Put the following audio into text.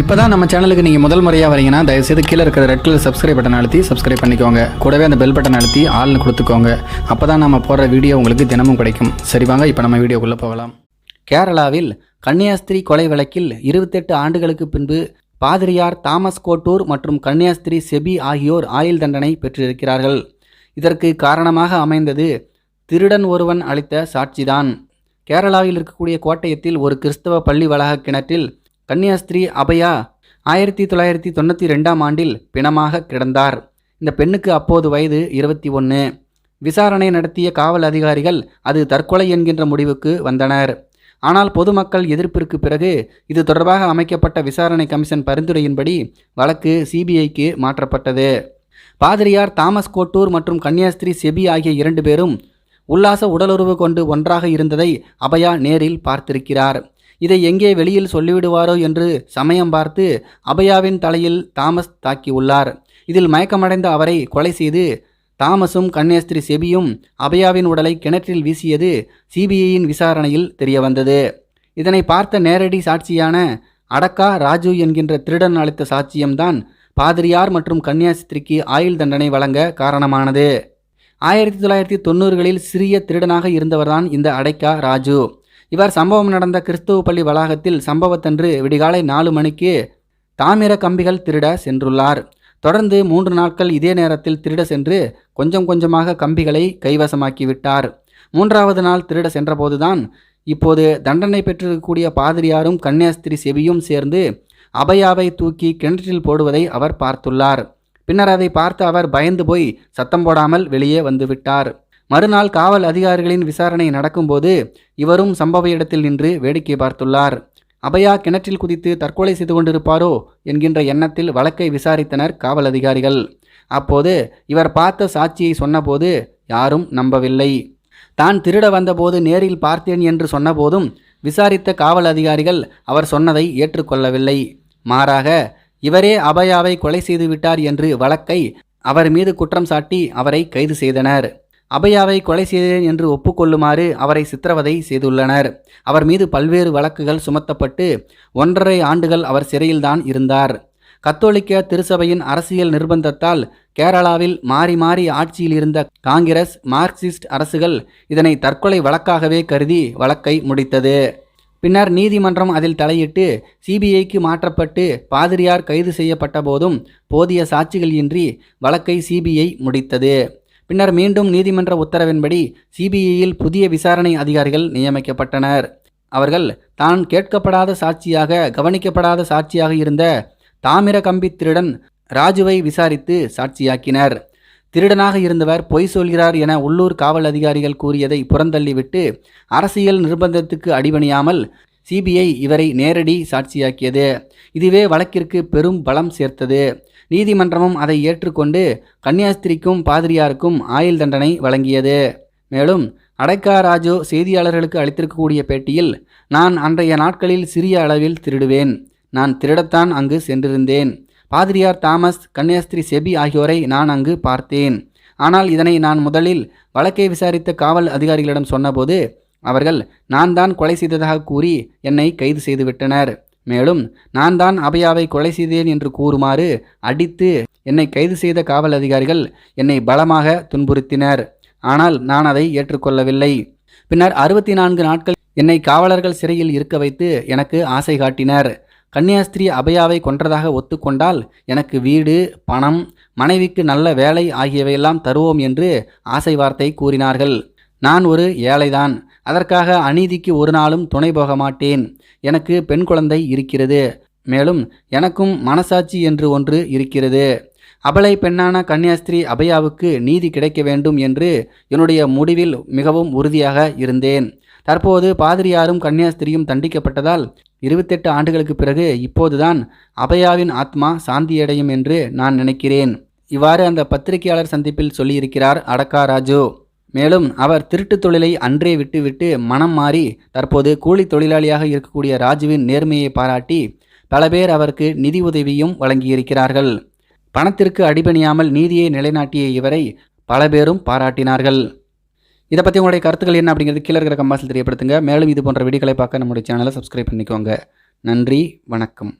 இப்போ தான் நம்ம சேனலுக்கு நீங்கள் முதல் முறையாக வரீங்கன்னா தயவுசெய்து கீழே இருக்கிற ரெட் கலர் சப்ஸ்கிரைப் பட்டன் அழுத்தி சப்ஸ்கிரைப் பண்ணிக்கோங்க. கூடவே அந்த பெல் பட்டன் அழுத்தி ஆள்னு கொடுத்துக்கோங்க. அப்போ தான் நம்ம போடுற வீடியோ உங்களுக்கு தினமும் கிடைக்கும். சரி வாங்க இப்போ நம்ம வீடியோக்குள்ளே போகலாம். கேரளாவில் கன்னியாஸ்திரி கொலை வழக்கில் இருபத்தெட்டு ஆண்டுகளுக்கு பின்பு பாதிரியார் தாமஸ் கோட்டூர் மற்றும் கன்னியாஸ்திரி செபி ஆகியோர் ஆயுள் தண்டனை பெற்றிருக்கிறார்கள். இதற்கு காரணமாக அமைந்தது திருடன் ஒருவன் அளித்த சாட்சிதான். கேரளாவில் இருக்கக்கூடிய கோட்டயத்தில் ஒரு கிறிஸ்தவ பள்ளி வளாக கிணற்றில் கன்னியாஸ்திரி அபயா ஆயிரத்தி தொள்ளாயிரத்தி தொண்ணூற்றி ரெண்டாம் ஆண்டில் பிணமாக கிடந்தார். இந்த பெண்ணுக்கு அப்போது வயது இருபத்தி ஒன்று விசாரணை நடத்திய காவல் அதிகாரிகள் அது தற்கொலை என்கின்ற முடிவுக்கு வந்தனர். ஆனால் பொதுமக்கள் எதிர்ப்பிற்கு பிறகு இது தொடர்பாக அமைக்கப்பட்ட விசாரணை கமிஷன் பரிந்துரையின்படி வழக்கு சிபிஐக்கு மாற்றப்பட்டது. பாதிரியார் தாமஸ் கோட்டூர் மற்றும் கன்னியாஸ்திரி செபி ஆகிய இரண்டு பேரும் உல்லாச உடலுறவு கொண்டு ஒன்றாக இருந்ததை அபயா நேரில் பார்த்திருக்கிறார். இதை எங்கே வெளியில் சொல்லிவிடுவாரோ என்று சமயம் பார்த்து அபயாவின் தலையில் தாமஸ் தாக்கியுள்ளார். இதில் மயக்கமடைந்த அவரை கொலை செய்து தாமஸும் கன்னியாஸ்திரி செபியும் அபயாவின் உடலை கிணற்றில் வீசியது சிபிஐயின் விசாரணையில் தெரியவந்தது. இதனை பார்த்த நேரடி சாட்சியான அடக்கா ராஜு என்கின்ற திருடன் அளித்த சாட்சியம்தான் பாதிரியார் மற்றும் கன்னியாஸ்திரிக்கு ஆயுள் தண்டனை வழங்க காரணமானது. ஆயிரத்தி தொள்ளாயிரத்தி தொண்ணூறுகளில் சிறிய திருடனாக இருந்தவர்தான் இந்த அடைக்கா ராஜு. இவர் சம்பவம் நடந்த கிறிஸ்துவ பள்ளி வளாகத்தில் சம்பவத்தன்று விடிகாலை நாலு மணிக்கு தாமிர கம்பிகள் திருட சென்றுள்ளார். தொடர்ந்து மூன்று நாட்கள் இதே நேரத்தில் திருட சென்று கொஞ்சம் கொஞ்சமாக கம்பிகளை கைவசமாக்கிவிட்டார். மூன்றாவது நாள் திருட சென்றபோதுதான் இப்போது தண்டனை பெற்றிருக்கக்கூடிய பாதிரியாரும் கன்னியாஸ்திரி செவியும் சேர்ந்து அபயாவை தூக்கி கிணற்றில் போடுவதை அவர் பார்த்துள்ளார். பின்னர் அதை பார்த்து அவர் பயந்து போய் சத்தம் போடாமல் வெளியே வந்துவிட்டார். மறுநாள் காவல் அதிகாரிகளின் விசாரணை நடக்கும்போது இவரும் சம்பவ இடத்தில் நின்று வேடிக்கை பார்த்துள்ளார். அபயா கிணற்றில் குதித்து தற்கொலை செய்து கொண்டிருப்பாரோ என்கின்ற எண்ணத்தில் வழக்கை விசாரித்தனர் காவல் அதிகாரிகள். அப்போது இவர் பார்த்த சாட்சியை சொன்னபோது யாரும் நம்பவில்லை. தான் திருட வந்தபோது நேரில் பார்த்தேன் என்று சொன்னபோதும் விசாரித்த காவல் அதிகாரிகள் அவர் சொன்னதை ஏற்றுக்கொள்ளவில்லை. மாறாக இவரே அபயாவை கொலை செய்துவிட்டார் என்று வழக்கை அவர் மீது குற்றம் சாட்டி அவரை கைது செய்தனர். அபயாவை கொலை செய்தேன் என்று ஒப்புக்கொள்ளுமாறு அவரை சித்திரவதை செய்துள்ளனர். அவர் மீது பல்வேறு வழக்குகள் சுமத்தப்பட்டு ஒன்றரை ஆண்டுகள் அவர் சிறையில்தான் இருந்தார். கத்தோலிக்க திருசபையின் அரசியல் நிர்பந்தத்தால் கேரளாவில் மாறி மாறி ஆட்சியில் இருந்த காங்கிரஸ் மார்க்சிஸ்ட் அரசுகள் இதனை தற்கொலை வழக்காகவே கருதி வழக்கை முடித்தது. பின்னர் நீதிமன்றம் அதில் தலையிட்டு சிபிஐக்கு மாற்றப்பட்டு பாதிரியார் கைது செய்யப்பட்ட போதும் போதிய சாட்சிகள் இன்றி வழக்கை சிபிஐ முடித்தது. பின்னர் மீண்டும் நீதிமன்ற உத்தரவின்படி சிபிஐயில் புதிய விசாரணை அதிகாரிகள் நியமிக்கப்பட்டனர். அவர்கள் தான் கேட்கப்படாத சாட்சியாக கவனிக்கப்படாத சாட்சியாக இருந்த தாமிர கம்பி திருடன் ராஜுவை விசாரித்து சாட்சியாக்கினர். திருடனாக இருந்தவர் பொய் சொல்கிறார் என உள்ளூர் காவல் அதிகாரிகள் கூறியதை புறந்தள்ளிவிட்டு அரசியல் நிர்பந்தத்துக்கு அடிபணியாமல் சிபிஐ இவரை நேரடி சாட்சியாக்கியது. இதுவே வழக்கிற்கு பெரும் பலம் சேர்த்தது. நீதிமன்றமும் அதை ஏற்றுக்கொண்டு கன்னியாஸ்திரிக்கும் பாதிரியாருக்கும் ஆயுள் தண்டனை வழங்கியது. மேலும் அடைக்கா ராஜு செய்தியாளர்களுக்கு அளித்திருக்கக்கூடிய பேட்டியில் நான் அன்றைய நாட்களில் சிறிய அளவில் திருடுவேன். நான் திருடத்தான் அங்கு சென்றிருந்தேன். பாதிரியார் தாமஸ் கன்னியாஸ்திரி செபி ஆகியோரை நான் அங்கு பார்த்தேன். ஆனால் இதனை நான் முதலில் வழக்கை விசாரித்த காவல் அதிகாரிகளிடம் சொன்னபோது அவர்கள் நான் தான் கொலை செய்ததாக கூறி என்னை கைது செய்துவிட்டனர். மேலும் நான் தான் அபயாவை கொலை செய்தேன் என்று கூறுமாறு அடித்து என்னை கைது செய்த காவல் அதிகாரிகள் என்னை பலமாக துன்புறுத்தினர். ஆனால் நான் அதை ஏற்றுக்கொள்ளவில்லை. பின்னர் அறுபத்தி நான்கு நாட்கள் என்னை காவலர்கள் சிறையில் இருக்க வைத்து எனக்கு ஆசை காட்டினர். கன்னியாஸ்திரி அபயாவை கொன்றதாக ஒத்துக்கொண்டால் எனக்கு வீடு பணம் மனைவிக்கு நல்ல வேலை ஆகியவையெல்லாம் தருவோம் என்று ஆசை வார்த்தை கூறினார்கள். நான் ஒரு ஏழைதான். அதற்காக அநீதிக்கு ஒரு நாளும் துணை போக மாட்டேன். எனக்கு பெண் குழந்தை இருக்கிறது. மேலும் எனக்கும் மனசாட்சி என்று ஒன்று இருக்கிறது. அபலை பெண்ணான கன்னியாஸ்திரி அபயாவுக்கு நீதி கிடைக்க வேண்டும் என்று என்னுடைய முடிவில் மிகவும் உறுதியாக இருந்தேன். தற்போது பாதிரியாரும் கன்னியாஸ்திரியும் தண்டிக்கப்பட்டதால் இருபத்தெட்டு ஆண்டுகளுக்கு பிறகு இப்போதுதான் அபயாவின் ஆத்மா சாந்தியடையும் என்று நான் நினைக்கிறேன். இவ்வாறு அந்த பத்திரிகையாளர் சந்திப்பில் சொல்லியிருக்கிறார் அடக்கா ராஜு. மேலும் அவர் திருட்டு தொழிலை அன்றே விட்டுவிட்டு மனம் மாறி தற்போது கூலி தொழிலாளியாக இருக்கக்கூடிய ராஜுவின் நேர்மையை பாராட்டி பல பேர் அவருக்கு நிதி உதவியும் வழங்கியிருக்கிறார்கள். பணத்திற்கு அடிபணியாமல் நீதியை நிலைநாட்டிய இவரை பல பேரும் பாராட்டினார்கள். இதை பற்றி உங்களுடைய கருத்துக்கள் என்ன அப்படிங்கிறது கீழே இருக்கிற கம்பாசில் தெரியப்படுத்துங்க. மேலும் இது போன்ற வீடியோக்களை பார்க்க நம்முடைய சேனலை சப்ஸ்கிரைப் பண்ணிக்கோங்க. நன்றி வணக்கம்.